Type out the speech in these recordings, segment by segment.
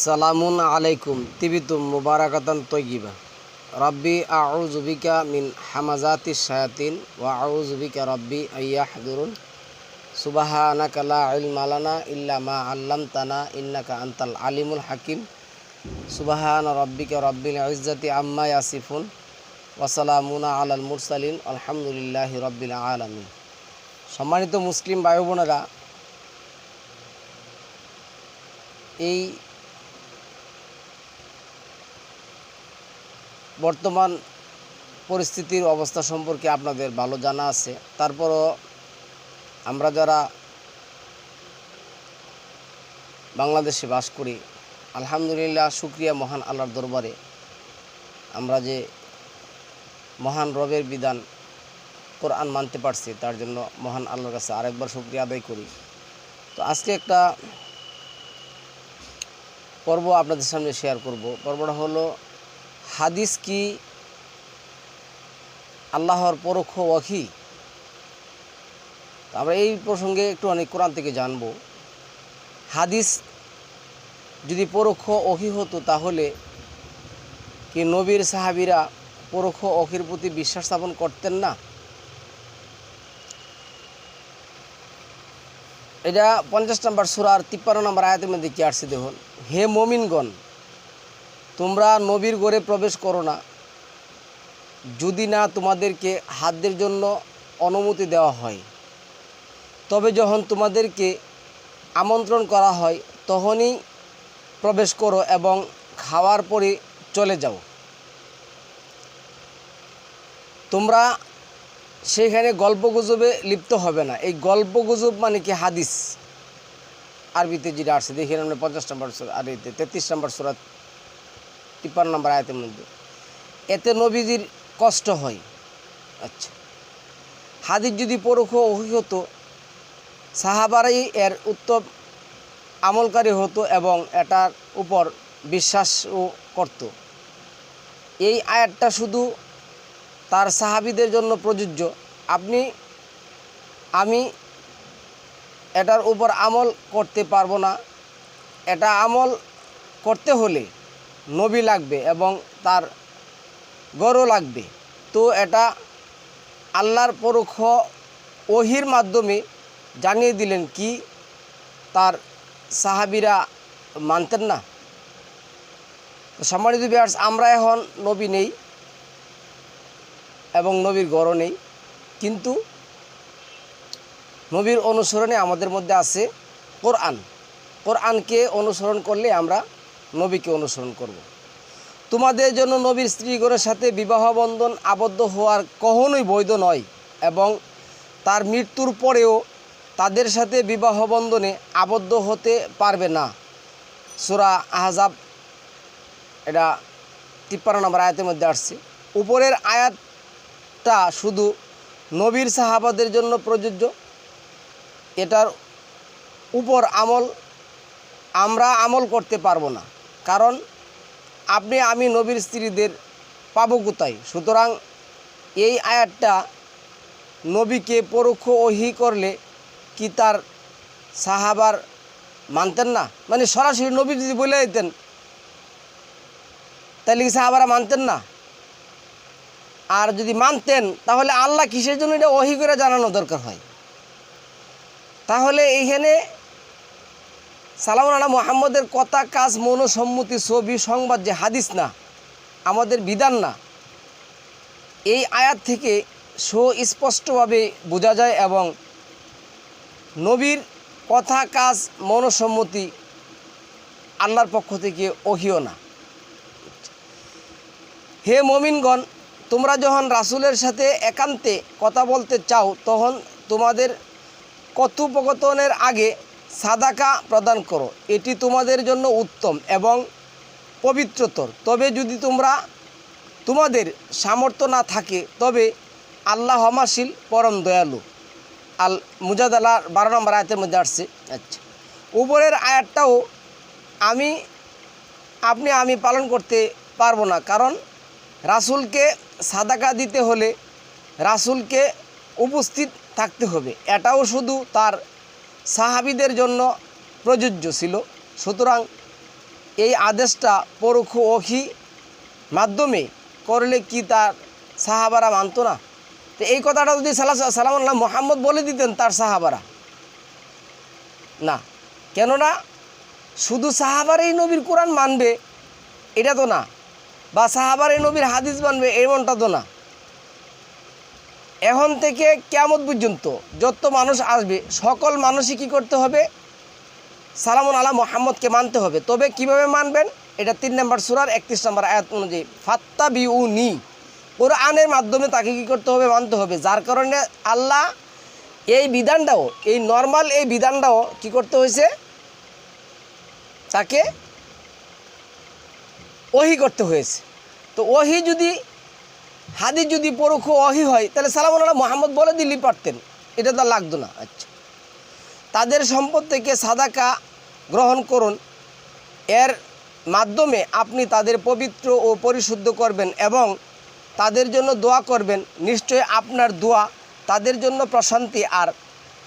সালামুন আলাইকুম, তিবিতুম মুবারাকাতান তৈগিবা রব্বি আউজুবিকা মিন হামাজাতি শায়াতিন, ওয়া আউজুবিকা রব্বি আইয়া হাদুরুন সুবাহানাকা লা ইলমা লানা ইল্লা মা আল্লামতানা ইন্নাকা আনতাল আলিমুল হাকিম। সুবাহান রব্বিকা রব্বিল ইজ্জাতি আম্মা ইয়াসিফুন। ওয়াসালামুনা আলাল মুরসালিন, আলহামদুলিল্লাহি রব্বিল আলামিন। সম্মানিত মুসলিম ভাই বোনেরা এই বর্তমান পরিস্থিতির অবস্থা সম্পর্কে আপনাদের ভালো জানা আছে। তারপরও আমরা যারা বাংলাদেশে বাস করি, আলহামদুলিল্লাহ, শুক্রিয়া মহান আল্লাহর দরবারে, আমরা যে মহান রবের বিধান কোরআন মানতে পারছি, তার জন্য মহান আল্লাহর কাছে আরেকবার শুক্রিয়া আদায় করি। তো আজকে একটা পর্ব আপনাদের সামনে শেয়ার করব। পর্বটা হলো হাদিস কি? আল্লাহর পরোক্ষ তো আমরা এই প্রসঙ্গে একটু অনেক কোরআন থেকে জানব। হাদিস যদি পরোক্ষ ওহি হতো তাহলে কি নবীর সাহাবিরা পরোক্ষ অখির প্রতি বিশ্বাস স্থাপন করতেন না? এটা পঞ্চাশ নম্বর সুরার তিপ্পান্ন নম্বর আয়াতের মধ্যে কি আসছে দেখুন? হে মমিনগণ তোমরা নবীর গড়ে প্রবেশ করো না। যদি না তোমাদেরকে হাতদের জন্য অনুমতি দেওয়া হয়, তবে যখন তোমাদেরকে আমন্ত্রণ করা হয়, তখনই প্রবেশ করো এবং খাওয়ার পরে চলে যাও। তোমরা সেখানে গল্পগুজবে লিপ্ত হবে না। এই গল্পগুজব মানে কি? হাদিস। আরবিতে যেটা আসছে দেখি আমরা পঞ্চাশ নম্বর সুরা, আর এতে তেত্রিশ নম্বর সুরা তিপ্পান্ন নম্বর আয়তের মধ্যে। এতে নবীজির কষ্ট হয়। আচ্ছা। হাদিস যদি পরোক্ষ ওহি হতো, সাহাবারাই এর উত্তম আমলকারী হতো এবং এটার উপর বিশ্বাসও করত। এই আয়াতটা শুধু তার সাহাবিদের জন্য প্রযোজ্য। আপনি, আমি এটার উপর আমল করতে পারব না। এটা আমল করতে হলে নবী লাগবে এবং তার গরও লাগবে। তো এটা আল্লাহর পরোক্ষ ওহির মাধ্যমে জানিয়ে দিলেন কি তার সাহাবিরা মানতেন না। সম্মানিত বিয়ার্স আমরা এখন নবী নেই এবং নবীর গড় নেই। কিন্তু নবীর অনুসরণে আমাদের মধ্যে আছে কোরআন। কোরআনকে অনুসরণ করলে আমরা নবীকে অনুসরণ করব। তোমাদের জন্য নবীর স্ত্রীগণের সাথে বিবাহ বন্ধন আবদ্ধ হওয়ার কখনোই বৈধ নয় এবং তার মৃত্যুর পরেও তাদের সাথে বিবাহ বন্ধনে আবদ্ধ হতে পারবে না। সুরা আহজাব এটা তিপ্পান্ন নম্বর আয়াতের মধ্যে আসছে। উপরের আয়াতটা শুধু নবীর সাহাবাদের জন্য প্রযোজ্য। এটার উপর আমল, আমরা আমল করতে পারব না। কারণ আপনি, আমি নবীর স্ত্রীদের পাবো কোথায়? সুতরাং এই আয়াতটা নবীকে পরোক্ষ ওহি করলে কি তার সাহাবার মানতেন না? মানে সরাসরি নবী যদি বলে দিতেন, তাহলে কি সাহাবারা মানতেন না? আর যদি মানতেন, তাহলে আল্লাহ কিসের জন্য এটা ওহি করে জানানো দরকার হয়? তাহলে এইখানে সালাম আলা মোহাম্মদের কথা, কাজ, মনোসম্মতি, ছবি, সংবাদ যে হাদিস না, আমাদের বিধান না, এই আয়াত থেকে সুস্পষ্টভাবে বোঝা যায় এবং নবীর কথা, কাজ, মনসম্মতি আল্লাহর পক্ষ থেকে ওহিও না। হে মমিনগণ, তোমরা যখন রাসুলের সাথে একান্তে কথা বলতে চাও, তখন তোমাদের কথোপকথনের আগে সাদাকা প্রদান করো। এটি তোমাদের জন্য উত্তম এবং পবিত্রতর। তবে যদি তোমরা তোমাদের সামর্থ্য না থাকে, তবে আল্লাহ হমাশিল পরম দয়ালু। আল মুজাদালার বারো নম্বর আয়াতের মধ্যে আসছে। আচ্ছা। উপরের আয়াতটাও আমি, আপনি, আমি পালন করতে পারব না। কারণ রাসুলকে সাদাকা দিতে হলে রাসুলকে উপস্থিত থাকতে হবে। এটাও শুধু তার সাহাবিদের জন্য প্রযোজ্য ছিল। সুতরাং এই আদেশটা পরোক্ষ ওহি মাধ্যমে করলে কি তার সাহাবারা মানতো না? তো এই কথাটা যদি সাল্লাহ সাল্লাম আল্লাহ মোহাম্মদ বলে দিতেন তার সাহাবারা। না, কেননা শুধু সাহাবারই নবীর কোরআন মানবে, এটা তো না। বা সাহাবারই নবীর হাদিস মানবে, এমনটা তো না। এখন থেকে কেমন পর্যন্ত যত মানুষ আসবে, সকল মানুষই কী করতে হবে? সালামুন আলা মোহাম্মদকে মানতে হবে। তবে কীভাবে মানবেন? এটা তিন নম্বর সুরার একত্রিশ নম্বর আয়াত অনুযায়ী। ফাত্তা বি উ নি কোরআনের মাধ্যমে তাকে কী করতে হবে? মানতে হবে। যার কারণে আল্লাহ এই বিধানটাও, এই নর্মাল এই বিধানটাও কি করতে হয়েছে? তাকে ওহি করতে হয়েছে। তো ওহি যদি হাদিস যদি পরোক্ষ অহি হয়, তাহলে সালাম আল্লাহ মোহাম্মদ বলে দিলেই পারতেন। এটা তো লাগতো না। আচ্ছা। তাদের সম্পদ থেকে সাদাকা গ্রহণ করুন। এর মাধ্যমে আপনি তাদের পবিত্র ও পরিশুদ্ধ করবেন এবং তাদের জন্য দোয়া করবেন। নিশ্চয় আপনার দোয়া তাদের জন্য প্রশান্তি আর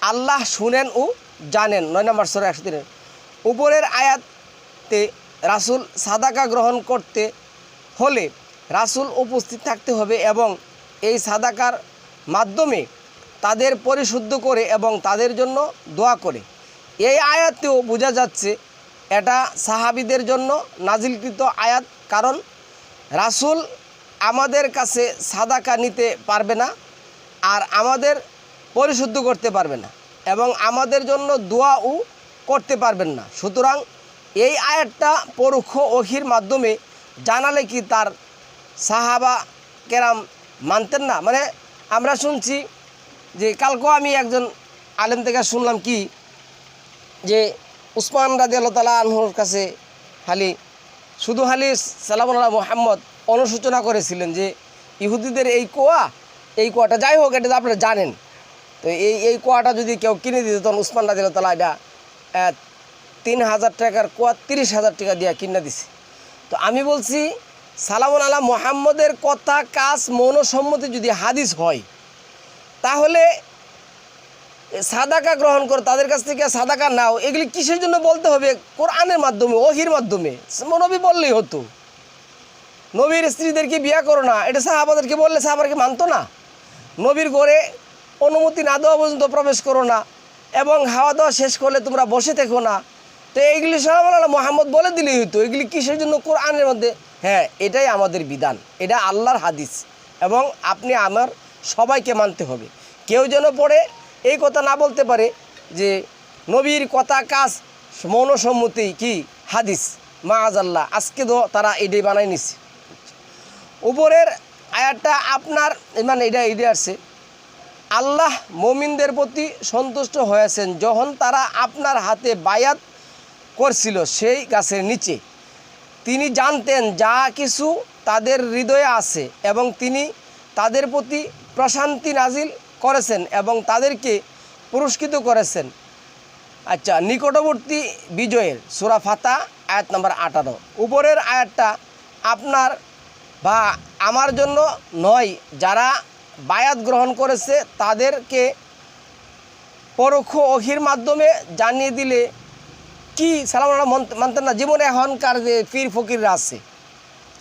আল্লাহ শুনেন ও জানেন। নয় নম্বর সর একশো তিনের উপরের আয়াতে রাসুল সাদাকা গ্রহণ করতে হলে রাসুল উপস্থিত থাকতে হবে এবং এই সাদাকার মাধ্যমে তাদের পরিশুদ্ধ করে এবং তাদের জন্য দোয়া করে। এই আয়াতেও বোঝা যাচ্ছে এটা সাহাবিদের জন্য নাজিলকৃত আয়াত কারণ রাসুল আমাদের কাছে সাদাকা নিতে পারবে না আর আমাদের পরিশুদ্ধ করতে পারবে না এবং আমাদের জন্য দোয়াও করতে পারবেন না। সুতরাং এই আয়াতটা পরোক্ষ ওহির মাধ্যমে জানালে কি তার সাহাবা কেরাম মানতেন না। মানে আমরা শুনছি যে কালকেও আমি একজন আলেম থেকে শুনলাম কি, যে উসমান রাজি আল্লাহ আনহুর কাছে খালি শুধু খালি সালাম আল্লাহ মোহাম্মদ অনুসূচনা করেছিলেন যে ইহুদিদের এই কোয়া, এই কোয়াটা যাই হোক, এটা আপনারা জানেন। তো এই এই কোয়াটা যদি কেউ কিনে দিত, তখন উসমান রাজি আল্লাহ এটা তিন হাজার টাকার কোয়া তিরিশ হাজার টাকা দিয়ে কিনে দিছে। তো আমি বলছি সালামুন আলা মোহাম্মদের কথা, কাজ, মনসম্মতি যদি হাদিস হয়, তাহলে সাদাকা গ্রহণ করো, তাদের কাছ থেকে সাদাকা নাও। এগুলি কিসের জন্য বলতে হবে? কোরআনের মাধ্যমে, ওহির মাধ্যমে। নবী বললেই হতো। নবীর স্ত্রীদেরকে বিয়া করো না। এটা সাহাবাদেরকে বললে সাহাবারকে মানতো না। নবীর ঘরে অনুমতি না দেওয়া পর্যন্ত প্রবেশ করো না। এবং হাওয়া দাওয়া শেষ করলে তোমরা বসে থেকো না। তো এইগুলি সালাম মোহাম্মদ বলে দিলেই হতো। এগুলি কিসের জন্য? কোরআনের মধ্যে হ্যাঁ এটাই আমাদের বিধান। এটা আল্লাহর হাদিস এবং আপনি আমার সবাইকে মানতে হবে। কেউ যেন পড়ে এই কথা না বলতে পারে যে নবীর কথা কাজ মৌনসম্মতি কি? হাদিস। মা আজাল্লাহ আজকে তো তারা এটাই বানাই নিছে। উপরের আয়াতটা আপনার মানে এটা এটা আসছে। আল্লাহ মমিনদের প্রতি সন্তুষ্ট হয়েছেন যখন তারা আপনার হাতে বায়াত করছিল সেই গাছের নিচে। তিনি জানতেন যা কিছু তাদের হৃদয়ে আছে এবং তিনি তাদের প্রতি প্রশান্তি নাজিল করেছেন এবং তাদেরকে পুরস্কৃত করেছেন। আচ্ছা নিকটবর্তী বিজয়ের সুরা ফাতা, আয়াত নম্বর আঠারো। উপরের আয়াতটা আপনার বা আমার জন্য নয়, যারা বায়াত গ্রহণ করেছে তাদেরকে পরোক্ষ অহির মাধ্যমে জানিয়ে দিলে কি সালাম আল্লাহ মানতে- মানতেন না, জীবনে এখনকার যে পীর ফকিররা আছে,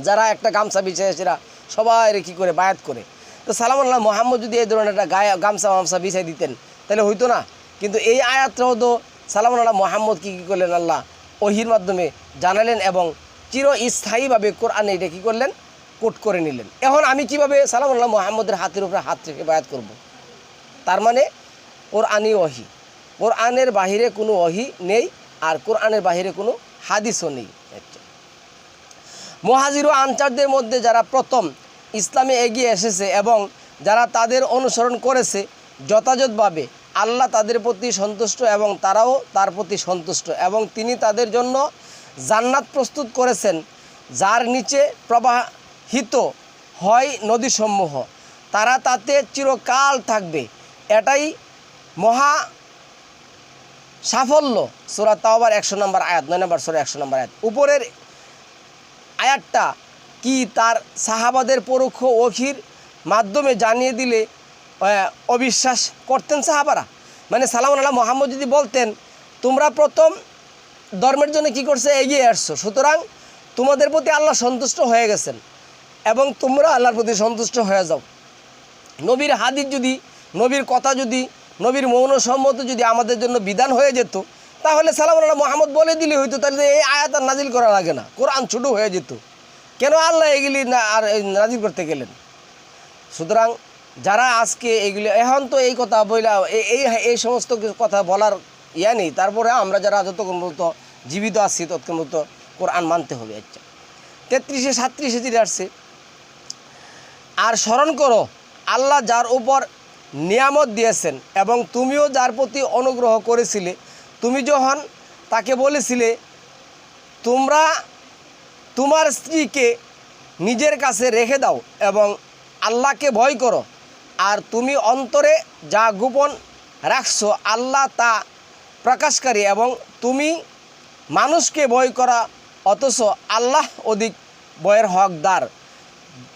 যারা একটা গামছা বিছায় সেরা সবাই কী করে, বায়াত করে। তো সালাম আল্লাহ মোহাম্মদ যদি এই ধরনের একটা গায়ে গামছা মামছা বিছাই দিতেন, তাহলে হইতো না। কিন্তু এই আয়াতটাও তো সালাম আল্লাহ মোহাম্মদ কী কী করলেন আল্লাহ, ওহির মাধ্যমে জানালেন এবং চির স্থায়ীভাবে কোরআনে এটা কী করলেন, কোট করে নিলেন। এখন আমি কীভাবে সালাম আল্লাহ মোহাম্মদের হাতের উপরে হাত রেখে বায়াত করব। তার মানে ওর কোরআনই ওহি। কোরআনের বাহিরে কোনো ওহি নেই আর কোরআনের বাহিরে কোনো হাদিসও নেই। মহাজির ও আনসারদের মধ্যে যারা প্রথম ইসলামে এগিয়ে এসেছে এবং যারা তাদের অনুসরণ করেছে যথাযথভাবে আল্লাহ তাদের প্রতি সন্তুষ্ট এবং তারাও তার প্রতি সন্তুষ্ট এবং তিনি তাদের জন্য জান্নাত প্রস্তুত করেছেন, যার নিচে প্রবাহিত হয় নদীসমূহ। তারা তাতে চিরকাল থাকবে। এটাই মহা সাফল্য, সুরা তাওবার একশো নম্বর আয়াত, নয় নম্বর সুরা একশো নম্বর আয়াত। উপরের আয়াতটা কি তার সাহাবাদের পরোক্ষ ওখির মাধ্যমে জানিয়ে দিলে অবিশ্বাস করতেন সাহাবারা? মানে সালাম আল্লাহ মোহাম্মদ যদি বলতেন, তোমরা প্রথম ধর্মের জন্য কি করছে? এগিয়ে আসছো। সুতরাং তোমাদের প্রতি আল্লাহ সন্তুষ্ট হয়ে গেছেন এবং তোমরা আল্লাহর প্রতি সন্তুষ্ট হয়ে যাও। নবীর হাদিস যদি, নবীর কথা যদি নবীর মৌন সম্মত যদি আমাদের জন্য বিধান হয়ে যেত, তাহলে সালাম আল্লাহ মোহাম্মদ বলে দিলে হইতো, তাহলে এই আয়াত আর নাজিল করা লাগে না, কোরআন ছোটো হয়ে যেত। কেন আল্লাহ এগুলি না আর নাজিল করতে গেলেন? সুতরাং যারা আজকে এগুলি এখন তো এই কথা বইলা এই এই সমস্ত কথা বলার ইয়া নেই, তারপরে আমরা যারা যতক্ষণ মতো জীবিত আছি ততক্ষণ মতো কোরআন মানতে হবে আচ্ছা। তেত্রিশে সাত্রিশে যেটা আসছে, আর স্মরণ করো, আল্লাহ যার উপর নিয়ামত দিয়েছেন এবং তুমিও যার প্রতি অনুগ্রহ করেছিলে, তুমি যখন তাকে বলেছিলে, তোমরা তোমার স্ত্রীকে নিজের কাছে রেখে দাও এবং আল্লাহকে ভয় করো, আর তুমি অন্তরে যা গোপন রাখছো, আল্লাহ তা প্রকাশকারী এবং তুমি মানুষকে ভয় করা, অথচ আল্লাহ অধিক বয়ের হকদার।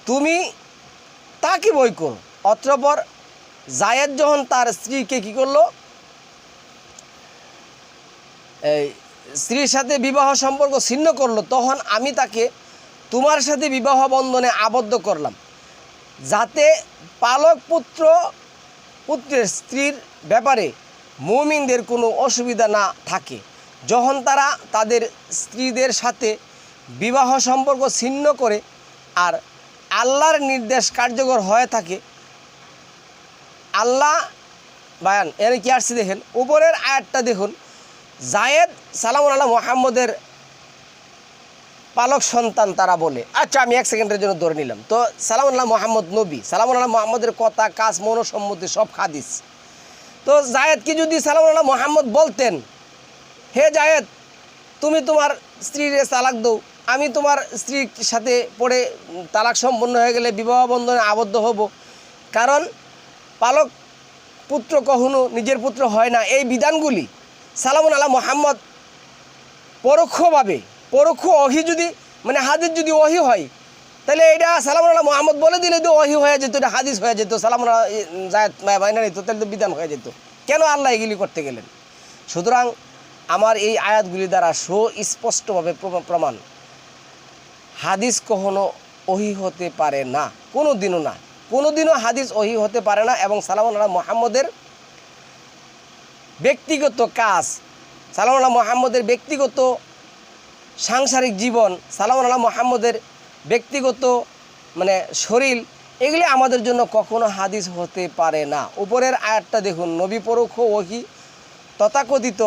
তুমি তাকে বই করো অত্রপর জায়েদ যখন তার স্ত্রীকে কি করল? এই স্ত্রীর সাথে বিবাহ সম্পর্ক ছিন্ন করল, তখন আমি তাকে তোমার সাথে বিবাহ বন্ধনে আবদ্ধ করলাম। যাতে পালক পুত্র, পুত্রের স্ত্রীর ব্যাপারে মুমিনদের কোনো অসুবিধা না থাকে। যখন তারা তাদের স্ত্রীদের সাথে বিবাহ সম্পর্ক ছিন্ন করে আর আল্লাহর নির্দেশ কার্যকর হয়ে থাকে আল্লাহ বায়ান, এর কি আসছে দেখেন? উপরের আয়াতটা দেখুন। জায়েদ সালাম আল্লাহ মোহাম্মদের পালক সন্তান তারা বলে। আচ্ছা আমি এক সেকেন্ডের জন্য ধরে নিলাম। তো সালাম আল্লাহ মোহাম্মদ নবী সালাম আল্লাহ মোহাম্মদের কথা, কাজ, মনোসম্মতি সব খাদিস তো জায়েদকে যদি সালাম আল্লাহ মোহাম্মদ বলতেন, হে জায়েদ, তুমি তোমার স্ত্রীর তালাক দৌ আমি তোমার স্ত্রীর সাথে পড়ে তালাক সম্পন্ন হয়ে গেলে বিবাহ বন্ধনে আবদ্ধ হব। কারণ পালক পুত্র কখনো নিজের পুত্র হয় না। এই বিধানগুলি সালামুন আল্লাহ মোহাম্মদ পরোক্ষভাবে, পরোক্ষ অহি যদি মানে হাদিস যদি অহি হয়, তাহলে এটা সালাম আল্লাহ মোহাম্মদ বলে দিলে তো অহি হয়ে যেত, এটা হাদিস হয়ে যেত সালাম জায়দ মাইনা নিত তাহলে তো বিধান হয়ে যেত। কেন আল্লাহ এগুলি করতে গেলেন? সুতরাং আমার এই আয়াতগুলি দ্বারা সুস্পষ্টভাবে প্র- প্রমাণ। হাদিস কখনো অহি হতে পারে না কোনো দিনও না। কোনো দিনও হাদিস ওহি হতে পারে না এবং সালাম আল্লাহ মোহাম্মদের ব্যক্তিগত কাজ সালাম আল্লাহ মোহাম্মদের ব্যক্তিগত সাংসারিক জীবন সালাম আল্লাহ মোহাম্মদের ব্যক্তিগত মানে শরীর, এগুলি আমাদের জন্য কখনো হাদিস হতে পারে না। উপরের আয়াতটা দেখুন, নবী পরোক্ষ ওহি তথাকথিত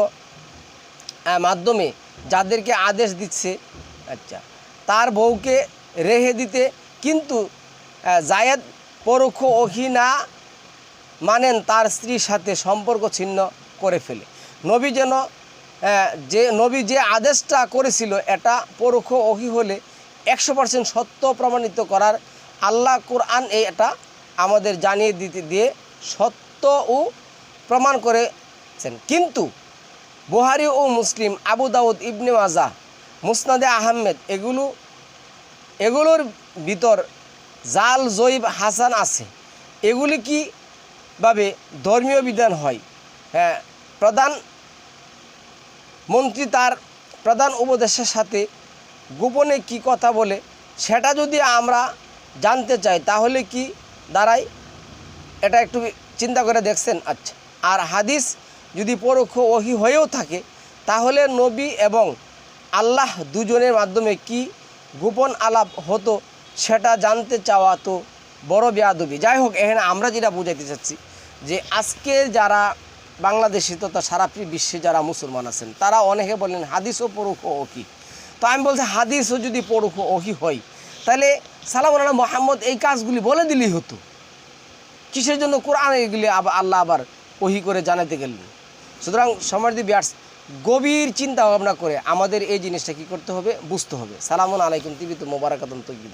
মাধ্যমে যাদেরকে আদেশ দিচ্ছে আচ্ছা তার বউকে রেহে দিতে, কিন্তু জায়েদ পরোক্ষ ওহি না মানেন তার স্ত্রীর সাথে সম্পর্ক ছিন্ন করে ফেলে। নবী যেন যে, নবী যে আদেশটা করেছিল, এটা পরোক্ষ ওহি হলে একশো পার্সেন্ট সত্য প্রমাণিত করার আল্লাহ কোরআন এই এটা আমাদের জানিয়ে দিতে, দিয়ে সত্য ও প্রমাণ করেছেন। কিন্তু বুহারি ও মুসলিম, আবু দাউদ, ইবনে মাজা, মুসনাদে আহমেদ, এগুলো, এগুলোর ভিতর জাল, জৈব, হাসান আছে। এগুলি কি ভাবে ধর্মীয় বিধান হয়? হ্যাঁ প্রধান মন্ত্রী তার প্রধান উপদেশের সাথে গোপনে কি কথা বলে, সেটা যদি আমরা জানতে চাই, তাহলে কি দাঁড়ায় এটা একটু চিন্তা করে দেখছেন? আচ্ছা। আর হাদিস যদি পরোক্ষ ওহি হয়েও থাকে, তাহলে নবী এবং আল্লাহ দুজনের মাধ্যমে কি গোপন আলাপ হতো? সেটা জানতে চাওয়া তো বড় বেয়াদবি। যাই হোক, এখানে আমরা যেটা বুঝাইতে চাচ্ছি যে আজকের যারা বাংলাদেশি তথা সারা বিশ্বে যারা মুসলমান আছেন, তারা অনেকে বলেন হাদিস ও ওহি তো আমি বলছি, হাদিসও যদি পরোক্ষ ওহি হয়? তাহলে সালাম আল্লাহ মোহাম্মদ, এই কাজগুলি বলে দিলেই হতো। কিসের জন্য কোরআন এগুলি আল্লাহ আবার ওহি করে জানাতে গেলেন? সুতরাং সমার্দি বিয়ার্স গভীর চিন্তা ভাবনা করে আমাদের এই জিনিসটা কি করতে হবে? বুঝতে হবে। সালামুন আলাইকুম, তিবিত মোবারকাতন তৈরি